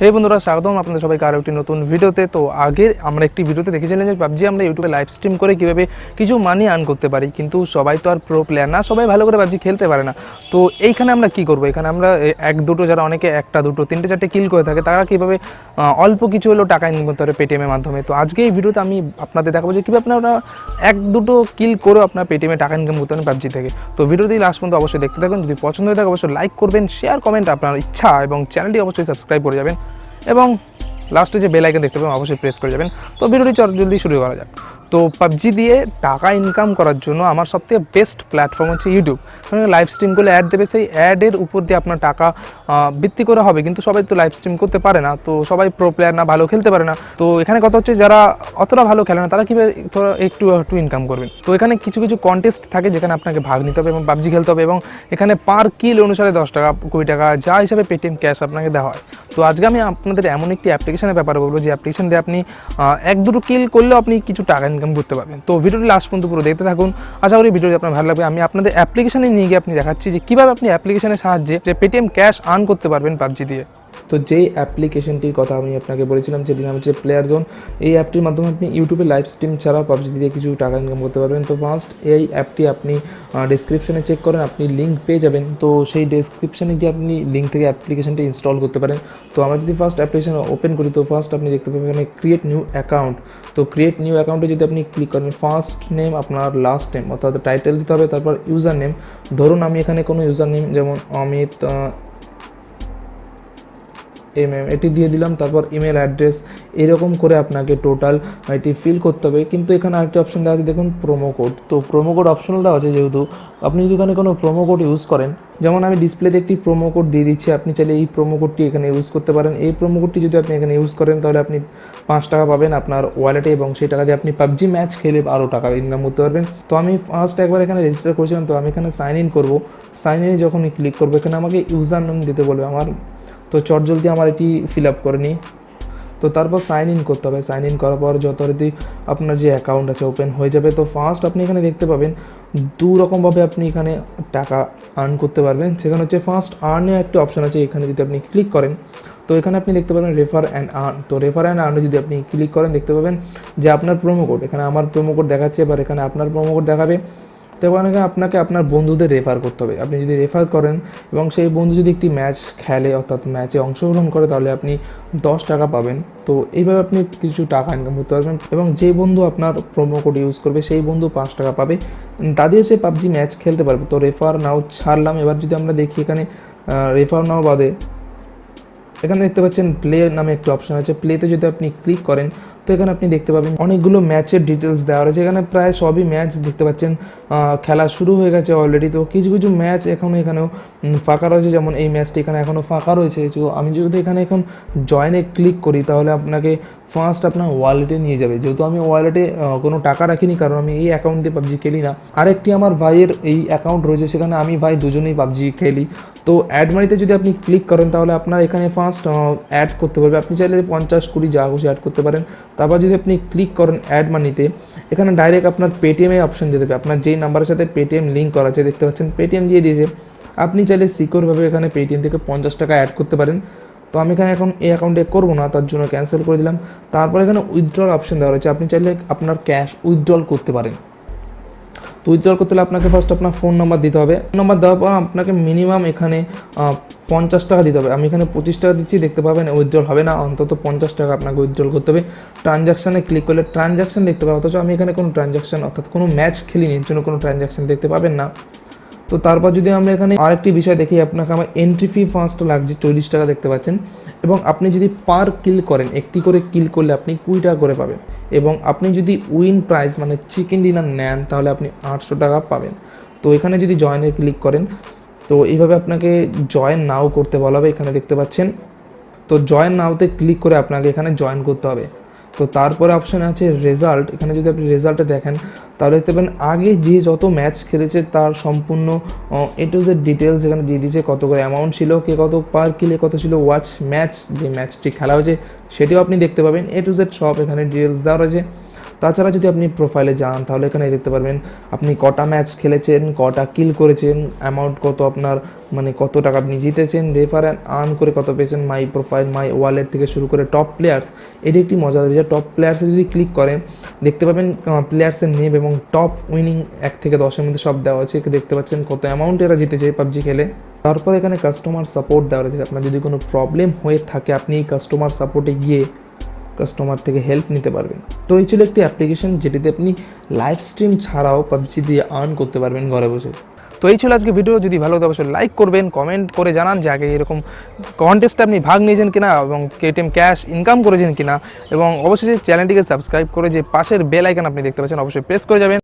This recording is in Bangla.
হে বন্ধুরা, স্বাগতম আপনাদের সবাইকে আরও একটি নতুন ভিডিওতে। তো আগে আমরা একটি ভিডিওতে দেখেছিলাম যে পাবজি আমরা ইউটিউবে লাইভ স্ট্রিম করে কীভাবে কিছু মানি আর্ন করতে পারি। কিন্তু সবাই তো আর প্রো প্লেয়ার না, সবাই ভালো করে পাবজি খেলতে পারে না। তো এইখানে আমরা কি করব? এখানে আমরা এক দুটো, যারা অনেকে একটা, দুটো, তিনটে, চারটে কিল করে থাকে, তারা কীভাবে অল্প কিছু হলেও টাকা ইনকাম করতে পারে পেটিএমের মাধ্যমে। তো আজকে এই ভিডিওতে আমি আপনাদের দেখাবো যে কীভাবে আপনারা এক, দুটো কিল করেও আপনার পেটিএমে টাকা ইনকাম করতে পারেন পাবজি থেকে। তো ভিডিওটি লাস্ট পর্যন্ত অবশ্যই দেখতে থাকুন। যদি পছন্দ হয়ে থাকে, অবশ্যই লাইক করবেন শেয়ার কমেন্ট আপনার ইচ্ছা এবং চ্যানেলটি অবশ্যই সাবস্ক্রাইব করে যাবেন। এবং লাস্টে যে বেল আইকন দেখতে পাবেন, অবশ্যই প্রেস করে যাবেন। তো ভিডিওটি চল জলদি শুরু করা যাক। তো পাবজি দিয়ে টাকা ইনকাম করার জন্য আমার সবথেকে বেস্ট প্ল্যাটফর্ম হচ্ছে ইউটিউব লাইভ স্ট্রিম করলে অ্যাড দেবে, সেই অ্যাডের উপর দিয়ে আপনার টাকা ভিত্তি করে হবে। কিন্তু সবাই তো লাইভ স্ট্রিম করতে পারে না, তো সবাই প্রো প্লেয়ার না, ভালো খেলতে পারে না। তো এখানে কথা হচ্ছে যারা অতটা ভালো খেলে না, তারা কীভাবে একটু একটু ইনকাম করবেন। তো এখানে কিছু কিছু কন্টেস্ট থাকে যেখানে আপনাকে ভাগ নিতে হবে এবং পাবজি খেলতে হবে এবং এখানে পার কিল অনুসারে দশ টাকা, কুড়ি টাকা, যা হিসাবে পেটিএম ক্যাশ আপনাকে দেওয়া হয়। তো আজকে আমি আপনাদের এমন একটি অ্যাপ্লিকেশনের ব্যাপারে বলব, যে অ্যাপ্লিকেশন দিয়ে আপনি এক দুটো কিল করলেও আপনি কিছু টাকা ইনকাম করতে পারবেন। তো ভিডিওটি লাস্ট পর্যন্ত পুরো দেখতে থাকুন। আশা করি ভিডিওটি আপনার ভালো লাগবে। আমি আপনাদের অ্যাপ্লিকেশনে নিয়ে গিয়ে আপনি দেখাচ্ছি যে কীভাবে আপনি অ্যাপ্লিকেশনের সাহায্যে যে পেটিএম ক্যাশ আর্ন করতে পারবেন পাবজি দিয়ে। তো যেই অ্যাপ্লিকেশনটির কথা আমি আপনাকে বলেছিলাম যেটির নাম হচ্ছে প্লেয়ার জোন এই অ্যাপটির মাধ্যমে আপনি ইউটিউবে লাইভ স্ট্রিম ছাড়াও পাবজি দিয়ে কিছু টাকা ইনকাম করতে পারবেন। তো ফার্স্ট এই অ্যাপটি আপনি ডিসক্রিপশনে চেক করেন, আপনি লিঙ্ক পেয়ে যাবেন। তো সেই ডিসক্রিপশনে গিয়ে আপনি লিঙ্ক থেকে অ্যাপ্লিকেশনটি ইনস্টল করতে পারেন। তো আমরা যদি ফার্স্ট অ্যাপ্লিকেশন ওপেন করি, তো ফার্স্ট আপনি দেখতে পাবেন এখানে ক্রিয়েট নিউ অ্যাকাউন্ট তো ক্রিয়েট নিউ অ্যাকাউন্টে যদি আপনি ক্লিক করেন ফার্স্ট নেম আপনার লাস্ট নেম অর্থাৎ টাইটেল দিতে হবে, তারপর ইউজার নেম ধরুন আমি এখানে কোনো ইউজার নেম যেমন অমিত এম এম এটি দিয়ে দিলাম, তারপর ইমেল অ্যাড্রেস এরকম করে আপনাকে টোটাল এটি ফিল করতে হবে। কিন্তু এখানে আরেকটি অপশন দেওয়া আছে, দেখুন প্রোমো কোড তো প্রোমো কোড অপশনাল আছে যেহেতু, আপনি যদি এখানে কোনো প্রোমো কোড ইউজ করেন, যেমন আমি ডিসপ্লেতে একটি প্রোমো কোড দিয়ে দিচ্ছি, আপনি চাইলে এই প্রোমো কোডটি এখানে ইউজ করতে পারেন। এই প্রোমো কোডটি যদি আপনি এখানে ইউজ করেন, তাহলে আপনি পাঁচ টাকা পাবেন আপনার ওয়ালেটে এবং সেই টাকা দিয়ে আপনি পাবজি ম্যাচ খেলে আরও টাকা ইনকাম করতে পারবেন। তো আমি ফার্স্ট একবার এখানে রেজিস্টার করেছিলাম, তো আমি এখানে সাইন ইন করব। সাইন ইনে যখন ক্লিক করব, এখানে আমাকে ইউজার নেম দিতে বলবে, আমার তো চটজলদি আমার এটি ফিল আপ করে নিই। তো তারপর সাইন ইন করতে হবে। সাইন ইন করার পর যথারীতি আপনার যে অ্যাকাউন্ট আছে ওপেন হয়ে যাবে। তো ফার্স্ট আপনি এখানে দেখতে পাবেন, দু রকমভাবে আপনি এখানে টাকা আর্ন করতে পারবেন। সেখানে হচ্ছে ফার্স্ট আর্নে একটি অপশন আছে। এখানে যদি আপনি ক্লিক করেন, তো এখানে আপনি দেখতে পাবেন রেফার অ্যান্ড আর্ন তো রেফার অ্যান্ড আর্নে যদি আপনি ক্লিক করেন, দেখতে পাবেন যে আপনার প্রোমো কোড এখানে আমার প্রোমো কোড দেখাচ্ছে এবার এখানে আপনার প্রোমো কোড দেখাবে। তো এখানে আপনাকে আপনার বন্ধুদের রেফার করতে হবে। আপনি যদি রেফার করেন এবং সেই বন্ধু যদি একটি ম্যাচ খেলে, অর্থাৎ ম্যাচে অংশগ্রহণ করে, তাহলে আপনি দশ টাকা পাবেন। তো এইভাবে আপনি কিছু টাকা ইনকাম করতে পারবেন এবং যে বন্ধু আপনার প্রোমো কোড ইউজ করবে, সেই বন্ধু পাঁচ টাকা পাবে। তা দিয়ে সে পাবজি ম্যাচ খেলতে পারবে। তো রেফার নাও ছাড়লাম। এবার যদি আমরা দেখি এখানে রেফার নাও বাদে এখানে দেখতে পাচ্ছেন প্লে নামে একটি অপশন আছে। প্লেতে যদি আপনি ক্লিক করেন, তো এখানে আপনি দেখতে পাবেন অনেকগুলো ম্যাচের ডিটেলস দেওয়া রয়েছে। এখানে প্রায় সবই ম্যাচ দেখতে পাচ্ছেন। খেলা শুরু হয়ে গেছে অলরেডি তো কিছু কিছু ম্যাচ এখনও এখানেও ফাঁকা রয়েছে। যেমন এই ম্যাচটি এখানে এখনও ফাঁকা রয়েছে। তো আমি যদি এখানে এখন জয়েনে ক্লিক করি, তাহলে আপনাকে ফার্স্ট আপনার ওয়ালেটে নিয়ে যাবে। যেহেতু আমি ওয়ালেটে কোনো টাকা রাখিনি, কারণ আমি এই অ্যাকাউন্ট দিয়ে পাবজি খেলি না। আরেকটি আমার ভাইয়ের এই অ্যাকাউন্ট রয়েছে, সেখানে আমি ভাই দুজনেই পাবজি খেলি। তো অ্যাড মানিতে যদি আপনি ক্লিক করেন, তাহলে আপনার এখানে ফার্স্ট অ্যাড করতে পারবে। আপনি চাইলে পঞ্চাশ, কুড়ি, যা খুশি অ্যাড করতে পারেন। তারপর যদি আপনি ক্লিক করেন অ্যাড মানিতে এখানে ডাইরেক্ট আপনার পেটিএমে অপশন দিয়ে দেবে। আপনার যেই নাম্বারের সাথে পেটিএম লিঙ্ক করা আছে, দেখতে পাচ্ছেন পেটিএম দিয়ে দিয়েছে। আপনি চাইলে সিকিউরভাবে এখানে পেটিএম থেকে পঞ্চাশ টাকা অ্যাড করতে পারেন। তো আমি এখানে এখন এই অ্যাকাউন্টে করব না, তার জন্য ক্যান্সেল করে দিলাম। তারপর এখানে উইথড্রল অপশন দেওয়া রয়েছে। আপনি চাইলে আপনার ক্যাশ উইথড্রল করতে পারেন। তো উইথড্রল করতে হলে আপনাকে ফার্স্ট আপনার ফোন নাম্বার দিতে হবে। ফোন নাম্বার দেওয়ার পর আপনাকে মিনিমাম এখানে পঞ্চাশ টাকা দিতে হবে। আমি এখানে পঁচিশ টাকা দিচ্ছি, দেখতে পাবেন উইথড্রল হবে না, অন্তত পঞ্চাশ টাকা আপনাকে উইথড্রল করতে হবে। ট্রানজাকশানে ক্লিক করলে ট্রানজাকশান দেখতে পাবেন, অথচ আমি এখানে কোনো ট্রানজাকশান অর্থাৎ কোনো ম্যাচ খেলিনি, এর জন্য কোনো ট্রানজাকশান দেখতে পাবেন না। তো তারপর যদি আমরা এখানে আরেকটি বিষয় দেখি, আপনাকে আমার এন্ট্রি ফি ফার্স্ট লাগছে চল্লিশ টাকা দেখতে পাচ্ছেন। এবং আপনি যদি পার কিল করেন, একটি করে কিল করলে আপনি কুড়ি টাকা করে পাবেন। এবং আপনি যদি উইন প্রাইস মানে চিকেন ডিনার নেন, তাহলে আপনি আটশো টাকা পাবেন। তো এখানে যদি জয়েনে ক্লিক করেন, তো এইভাবে আপনাকে জয়েন নাও করতে বলা হবে, এখানে দেখতে পাচ্ছেন। তো জয়েন নাওতে ক্লিক করে আপনাকে এখানে জয়েন করতে হবে। তো তারপরে অপশান আছে রেজাল্ট এখানে যদি আপনি রেজাল্টে দেখেন, তাহলে দেখতে পাবেন আগে যে যত ম্যাচ খেলেছে তার সম্পূর্ণ এ টু জেড ডিটেলস এখানে দিয়ে দিয়েছে কত করে অ্যামাউন্ট ছিল, কে কত পার কিলে কত ছিল ওয়াচ ম্যাচ যে ম্যাচটি খেলা হয়েছে, সেটিও আপনি দেখতে পাবেন। এ টু জেড সব এখানে ডিটেলস দেওয়া রয়েছে। তাছাড়া যদি আপনি প্রোফাইলে যান, তাহলে এখানে দেখতে পারবেন আপনি কটা ম্যাচ খেলেছেন, কটা কিল করেছেন অ্যামাউন্ট কত আপনার মানে কত টাকা আপনি জিতেছেন রেফার অ্যান্ড আর্ন করে কত পেয়েছেন মাই প্রোফাইল মাই ওয়ালেট থেকে শুরু করে টপ প্লেয়ার্স এটি একটি মজার বিষয়। টপ প্লেয়ার্সে যদি ক্লিক করেন দেখতে পাবেন প্লেয়ার্সের নেম এবং টপ উইনিং এক থেকে দশের মধ্যে সব দেওয়া আছে। দেখতে পাচ্ছেন কত অ্যামাউন্ট এরা জিতেছে পাবজি খেলে। তারপর এখানে কাস্টমার সাপোর্ট দেওয়া রয়েছে। আপনার যদি কোনো প্রবলেম হয়ে থাকে, আপনি এই কাস্টমার সাপোর্টে গিয়ে কাস্টমার থেকে হেল্প নিতে পারবেন। তো এই ছিল একটি অ্যাপ্লিকেশন যেটিতে আপনি লাইভ স্ট্রিম ছাড়াও পাবজি দিয়ে আর্ন করতে পারবেন ঘরে বসে। তো এই ছিল আজকে ভিডিও যদি ভালো লাগে, অবশ্যই লাইক করবেন কমেন্ট করে জানান যে আগে এরকম কন্টেস্টে আপনি ভাগ নিয়েছেন কিনা এবং কেটিএম ক্যাশ ইনকাম করেছেন কিনা। এবং অবশ্যই চ্যানেলটিকে সাবস্ক্রাইব করে যে পাশের বেল আইকন আপনি দেখতে পাচ্ছেন, অবশ্যই প্রেস করে যাবেন।